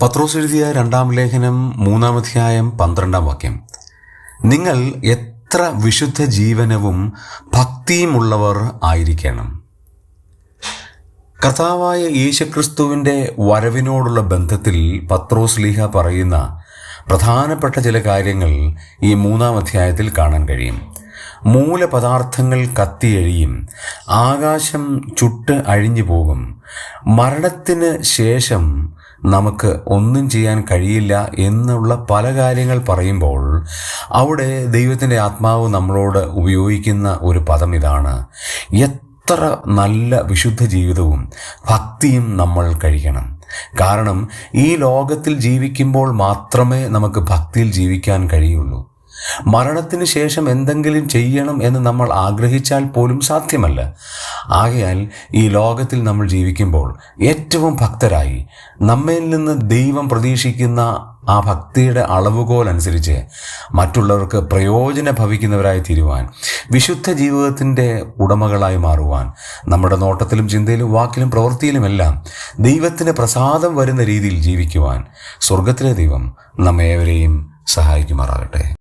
പത്രോസ് എഴുതിയ രണ്ടാം ലേഖനം മൂന്നാം അധ്യായം പന്ത്രണ്ടാം വാക്യം. നിങ്ങൾ എത്ര വിശുദ്ധ ജീവനവും ഭക്തിയുമുള്ളവർ ആയിരിക്കണം. കർത്താവായ യേശുക്രിസ്തുവിന്റെ വരവിനോടുള്ള ബന്ധത്തിൽ പത്രോസ് ലീഹ പറയുന്ന പ്രധാനപ്പെട്ട ചില കാര്യങ്ങൾ ഈ മൂന്നാം അധ്യായത്തിൽ കാണാൻ കഴിയും. മൂലപദാർത്ഥങ്ങൾ കത്തിയഴിയും ആകാശം ചുട്ട് അഴിഞ്ഞു പോകും മരണത്തിന് ശേഷം നമുക്ക് ഒന്നും ചെയ്യാൻ കഴിയില്ല എന്നുള്ള പല കാര്യങ്ങൾ പറയുമ്പോൾ അവിടെ ദൈവത്തിന്റെ ആത്മാവ് നമ്മളോട് ഉപയോഗിക്കുന്ന ഒരു പദം ഇതാണ്. എത്ര നല്ല വിശുദ്ധ ജീവിതവും ഭക്തിയും നമ്മൾ കഴിക്കണം. കാരണം ഈ ലോകത്തിൽ ജീവിക്കുമ്പോൾ മാത്രമേ നമുക്ക് ഭക്തിയിൽ ജീവിക്കാൻ കഴിയുള്ളൂ. മരണത്തിന് ശേഷം എന്തെങ്കിലും ചെയ്യണം എന്ന് നമ്മൾ ആഗ്രഹിച്ചാൽ പോലും സാധ്യമല്ല. ആകയാൽ ഈ ലോകത്തിൽ നമ്മൾ ജീവിക്കുമ്പോൾ ഏറ്റവും ഭക്തരായി നമ്മയിൽ നിന്ന് ദൈവം പ്രതീക്ഷിക്കുന്ന ആ ഭക്തിയുടെ അളവുകോൽ അനുസരിച്ച് മറ്റുള്ളവർക്ക് പ്രയോജന ഭവിക്കുന്നവരായി തീരുവാൻ വിശുദ്ധ ജീവിതത്തിന്റെ ഉടമകളായി മാറുവാൻ നമ്മുടെ നോട്ടത്തിലും ചിന്തയിലും വാക്കിലും പ്രവൃത്തിയിലുമെല്ലാം ദൈവത്തിന് പ്രസാദം വരുന്ന രീതിയിൽ ജീവിക്കുവാൻ സ്വർഗത്തിലെ ദൈവം നമ്മേവരെയും സഹായിക്കുമാറാകട്ടെ.